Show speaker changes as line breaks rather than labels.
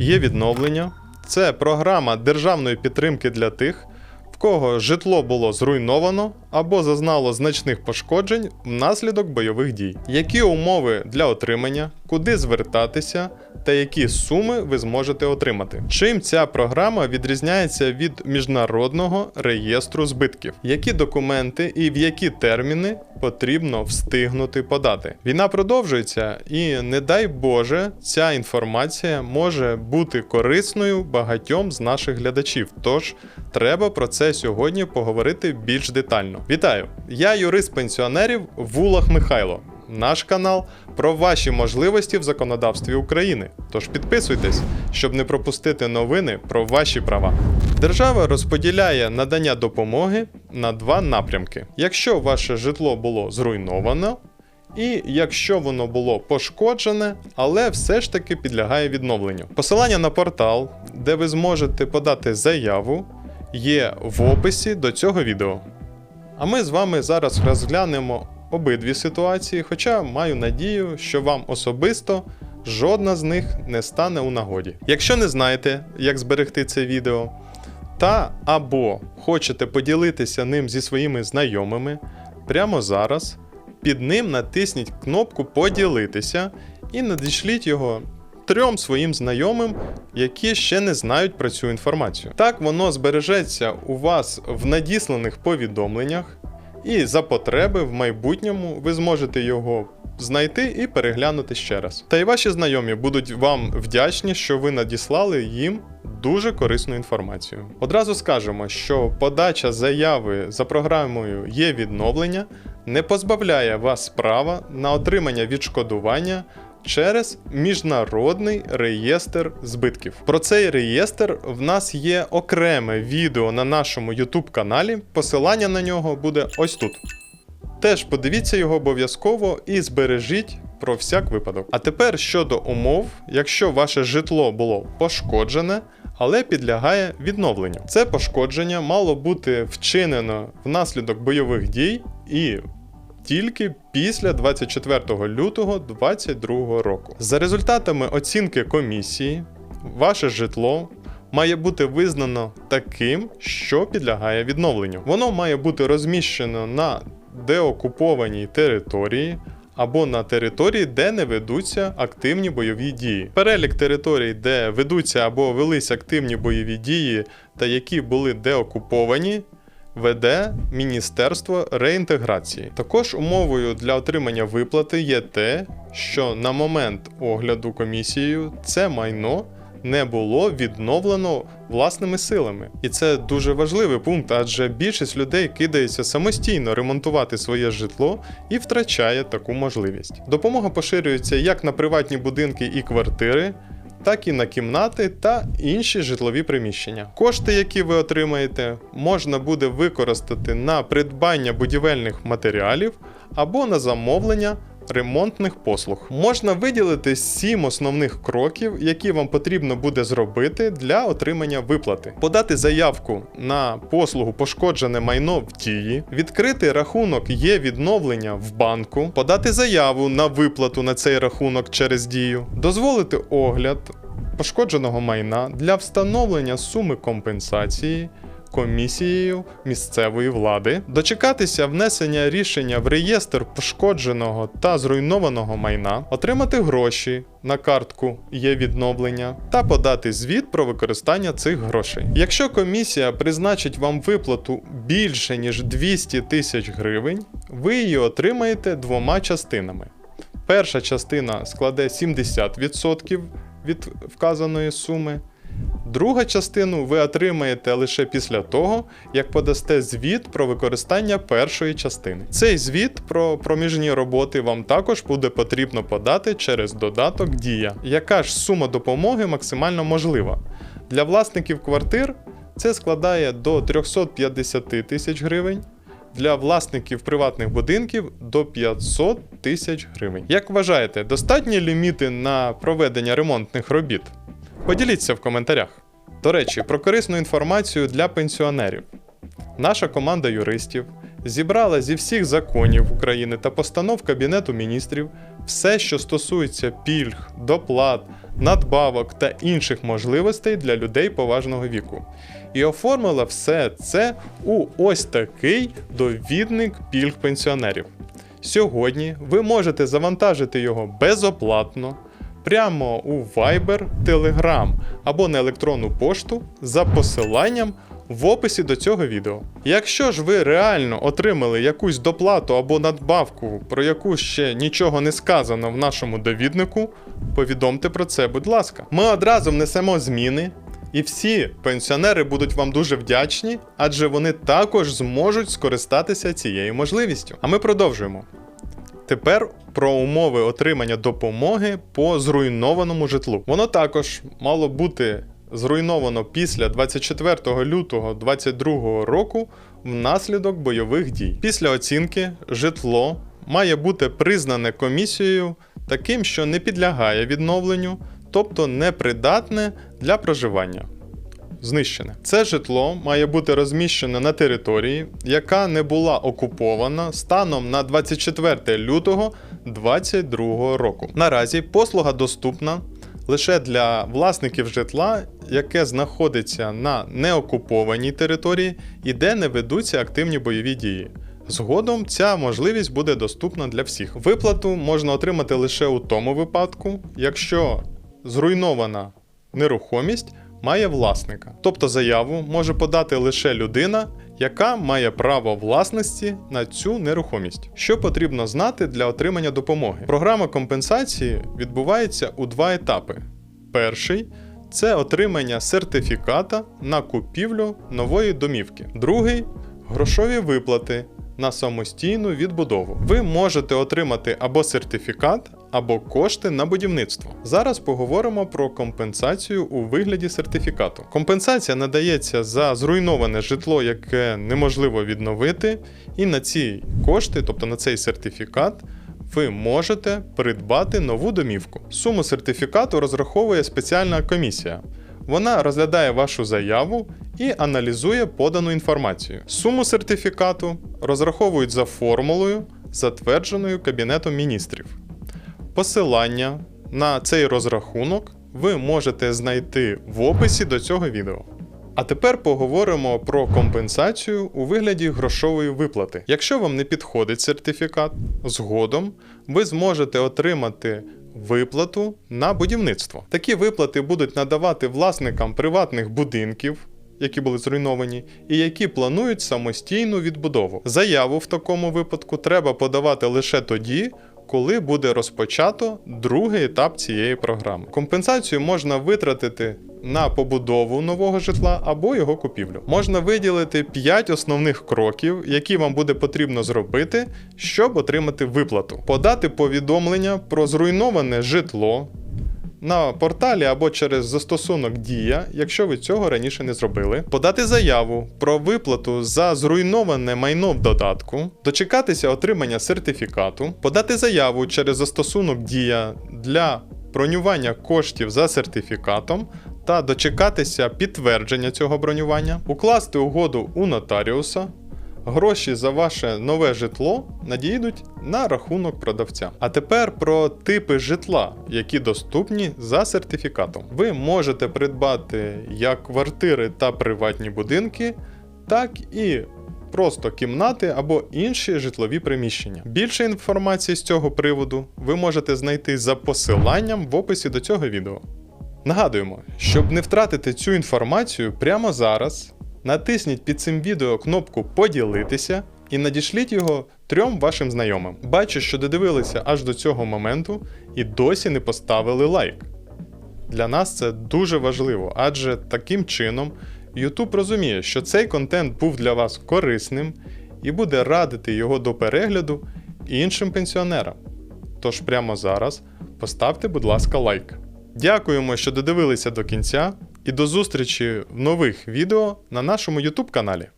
є відновлення. Це програма державної підтримки для тих, в кого житло було зруйновано або зазнало значних пошкоджень внаслідок бойових дій. Які умови для отримання, куди звертатися та які суми ви зможете отримати? Чим ця програма відрізняється від міжнародного реєстру збитків? Які документи і в які терміни потрібно встигнути подати? Війна продовжується, і не дай Боже, ця інформація може бути корисною багатьом з наших глядачів. Тож треба про це сьогодні поговорити більш детально. Вітаю! Я юрист пенсіонерів Вулах Михайло. Наш канал про ваші можливості в законодавстві України. Тож підписуйтесь, щоб не пропустити новини про ваші права. Держава розподіляє надання допомоги на два напрямки: якщо ваше житло було зруйновано, і якщо воно було пошкоджене, але все ж таки підлягає відновленню. Посилання на портал, де ви зможете подати заяву, є в описі до цього відео. А ми з вами зараз розглянемо обидві ситуації, хоча маю надію, що вам особисто жодна з них не стане у нагоді. Якщо не знаєте, як зберегти це відео, та або хочете поділитися ним зі своїми знайомими, прямо зараз під ним натисніть кнопку Поділитися і надішліть його трьом своїм знайомим, які ще не знають про цю інформацію. Так воно збережеться у вас в надісланих повідомленнях, і за потреби в майбутньому ви зможете його знайти і переглянути ще раз. Та й ваші знайомі будуть вам вдячні, що ви надіслали їм дуже корисну інформацію. Одразу скажемо, що подача заяви за програмою є відновлення не позбавляє вас права на отримання відшкодування через міжнародний реєстр збитків. Про цей реєстр в нас є окреме відео на нашому YouTube каналі. Посилання на нього буде ось тут. Теж подивіться його обов'язково і збережіть про всяк випадок. А тепер щодо умов, якщо ваше житло було пошкоджене, але підлягає відновленню. Це пошкодження мало бути вчинено внаслідок бойових дій і тільки після 24 лютого 2022 року. За результатами оцінки комісії, ваше житло має бути визнано таким, що підлягає відновленню. Воно має бути розміщено на деокупованій території. Або на території, де не ведуться активні бойові дії. Перелік територій, де ведуться або велись активні бойові дії, та які були деокуповані, веде Міністерство реінтеграції. Також умовою для отримання виплати є те, що на момент огляду комісією це майно не було відновлено власними силами. І це дуже важливий пункт, адже більшість людей кидається самостійно ремонтувати своє житло і втрачає таку можливість. Допомога поширюється як на приватні будинки і квартири. Так і на кімнати та інші житлові приміщення. Кошти, які ви отримаєте, можна буде використати на придбання будівельних матеріалів або на замовлення ремонтних послуг. Можна виділити сім основних кроків, які вам потрібно буде зробити для отримання виплати: подати заявку на послугу пошкоджене майно в дії, відкрити рахунок є відновлення в банку, подати заяву на виплату на цей рахунок через дію, дозволити огляд пошкодженого майна для встановлення суми компенсації комісією місцевої влади, дочекатися внесення рішення в реєстр пошкодженого та зруйнованого майна, отримати гроші на картку є відновлення та подати звіт про використання цих грошей. Якщо комісія призначить вам виплату більше ніж 200 тисяч гривень, ви її отримаєте двома частинами. Перша частина складе 70% від вказаної суми. Другу частину ви отримаєте лише після того, як подасте звіт про використання першої частини. Цей звіт про проміжні роботи вам також буде потрібно подати через додаток Дія. Яка ж сума допомоги максимально можлива? Для власників квартир це складає до 350 тисяч гривень. Для власників приватних будинків до 500 тисяч гривень. Як вважаєте, достатні ліміти на проведення ремонтних робіт? Поділіться в коментарях. До речі, про корисну інформацію для пенсіонерів. Наша команда юристів зібрала зі всіх законів України та постанов Кабінету міністрів все, що стосується пільг, доплат, надбавок та інших можливостей для людей поважного віку. І оформила все це у ось такий довідник пільг пенсіонерів. Сьогодні ви можете завантажити його безоплатно прямо у Viber, Telegram або на електронну пошту за посиланням в описі до цього відео. Якщо ж ви реально отримали якусь доплату або надбавку, про яку ще нічого не сказано в нашому довіднику, повідомте про це, будь ласка. Ми одразу внесемо зміни. І всі пенсіонери будуть вам дуже вдячні, адже вони також зможуть скористатися цією можливістю. А ми продовжуємо. Тепер про умови отримання допомоги по зруйнованому житлу. Воно також мало бути зруйновано після 24 лютого 2022 року внаслідок бойових дій. Після оцінки житло має бути признане комісією таким, що не підлягає відновленню, тобто непридатне для проживання знищене. Це житло має бути розміщене на території, яка не була окупована станом на 24 лютого 2022 року. Наразі послуга доступна лише для власників житла, яке знаходиться на неокупованій території і де не ведуться активні бойові дії. Згодом ця можливість буде доступна для всіх. Виплату можна отримати лише у тому випадку, якщо зруйнована нерухомість має власника. Тобто заяву може подати лише людина, яка має право власності на цю нерухомість. Що потрібно знати для отримання допомоги? Програма компенсації відбувається у два етапи. Перший це отримання сертифіката на купівлю нової домівки. Другий грошові виплати на самостійну відбудову. Ви можете отримати або сертифікат, або кошти на будівництво. Зараз поговоримо про компенсацію у вигляді сертифікату. Компенсація надається за зруйноване житло, яке неможливо відновити, і на ці кошти, тобто на цей сертифікат, ви можете придбати нову домівку. Суму сертифікату розраховує спеціальна комісія. Вона розглядає вашу заяву і аналізує подану інформацію. Суму сертифікату розраховують за формулою, затвердженою Кабінетом міністрів. Посилання на цей розрахунок ви можете знайти в описі до цього відео. А тепер поговоримо про компенсацію у вигляді грошової виплати. Якщо вам не підходить сертифікат, згодом ви зможете отримати виплату на будівництво. Такі виплати будуть надавати власникам приватних будинків. Які були зруйновані, і які планують самостійну відбудову. Заяву в такому випадку треба подавати лише тоді, коли буде розпочато другий етап цієї програми. Компенсацію можна витратити на побудову нового житла або його купівлю. Можна виділити 5 основних кроків, які вам буде потрібно зробити, щоб отримати виплату. Подати повідомлення про зруйноване житло. На порталі або через застосунок Дія, якщо ви цього раніше не зробили, подати заяву про виплату за зруйноване майно в додатку, дочекатися отримання сертифікату, подати заяву через застосунок Дія для бронювання коштів за сертифікатом та дочекатися підтвердження цього бронювання, укласти угоду у нотаріуса. Гроші за ваше нове житло надійдуть на рахунок продавця. А тепер про типи житла, які доступні за сертифікатом. Ви можете придбати як квартири та приватні будинки, так і просто кімнати або інші житлові приміщення. Більше інформації з цього приводу ви можете знайти за посиланням в описі до цього відео. Нагадуємо, щоб не втратити цю інформацію прямо зараз. Натисніть під цим відео кнопку Поділитися і надішліть його трьом вашим знайомим. Бачу, що додивилися аж до цього моменту і досі не поставили лайк. Для нас це дуже важливо, адже таким чином YouTube розуміє, що цей контент був для вас корисним і буде радити його до перегляду іншим пенсіонерам. Тож прямо зараз поставте, будь ласка, лайк. Дякуємо, що додивилися до кінця, і до зустрічі в нових відео на нашому YouTube каналі.